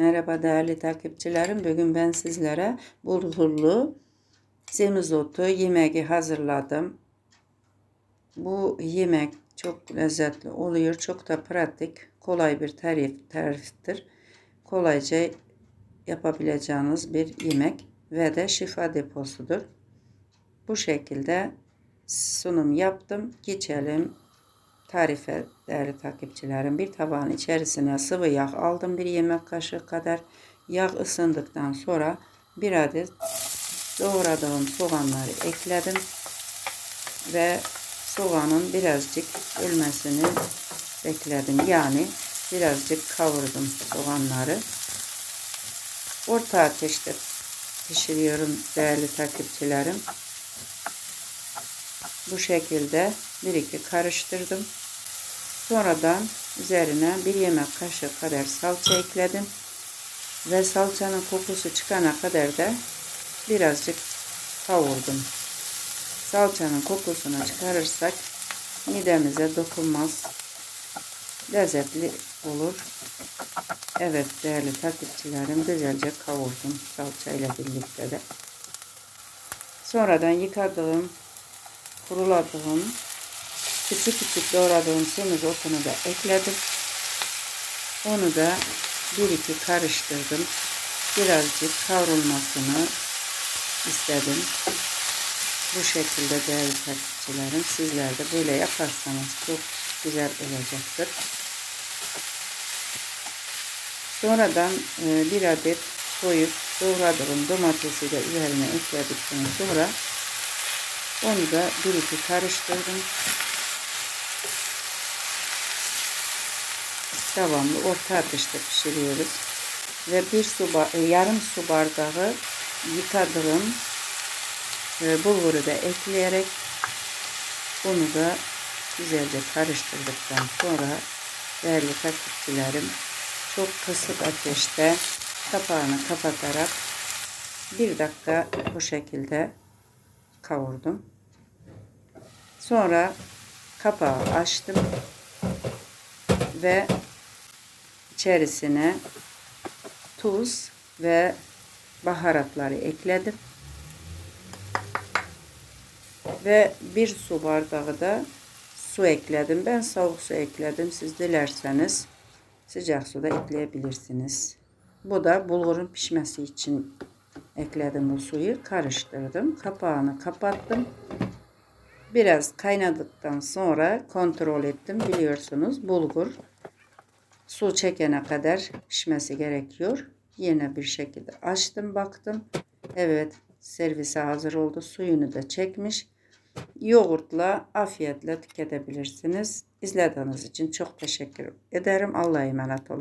Merhaba değerli takipçilerim. Bugün ben sizlere bulgurlu semizotu yemeği hazırladım. Bu yemek çok lezzetli oluyor. Çok da pratik, kolay bir tarif, tariftir. Kolayca yapabileceğiniz bir yemek ve de şifa deposudur. Bu şekilde sunum yaptım. Geçelim tarife değerli takipçilerim. Bir tabağın içerisine sıvı yağ aldım. Bir yemek kaşığı kadar yağ ısındıktan sonra bir adet doğradığım soğanları ekledim. Ve soğanın birazcık ölmesini bekledim. Yani birazcık kavurdum soğanları. Orta ateşte pişiriyorum değerli takipçilerim. Bu şekilde bir iki karıştırdım. Sonradan üzerine bir yemek kaşığı kadar salça ekledim. Ve salçanın kokusu çıkana kadar da birazcık kavurdum. Salçanın kokusunu çıkarırsak midemize dokunmaz. Lezzetli olur. Evet değerli takipçilerim güzelce kavurdum salçayla birlikte de. Sonradan yıkadığım, kuruladığım küçük küçük doğradığım semizotunu da ekledim. Onu da bir iki karıştırdım. Birazcık kavrulmasını istedim. Bu şekilde değerli takipçilerim sizler de böyle yaparsanız çok güzel olacaktır. Sonradan e, bir adet soyup doğradığım domatesi de üzerine ekledikten sonra onu da bir iki karıştırdım. Devamlı orta ateşte pişiriyoruz. Ve bir su yarım su bardağı yıkadığım e, bulguru da ekleyerek bunu da güzelce karıştırdıktan sonra değerli takipçilerim çok kısık ateşte kapağını kapatarak bir dakika bu şekilde kavurdum. Sonra kapağı açtım ve içerisine tuz ve baharatları ekledim. Ve bir su bardağı da su ekledim. Ben soğuk su ekledim. Siz dilerseniz sıcak suda ekleyebilirsiniz. Bu da bulgurun pişmesi için ekledim bu suyu. Karıştırdım. Kapağını kapattım. Biraz kaynadıktan sonra kontrol ettim. Biliyorsunuz bulgur su çekene kadar pişmesi gerekiyor. Yine bir şekilde açtım baktım. Evet servise hazır oldu. Suyunu da çekmiş. Yoğurtla afiyetle tüketebilirsiniz. İzlediğiniz için çok teşekkür ederim. Allah'a emanet olun.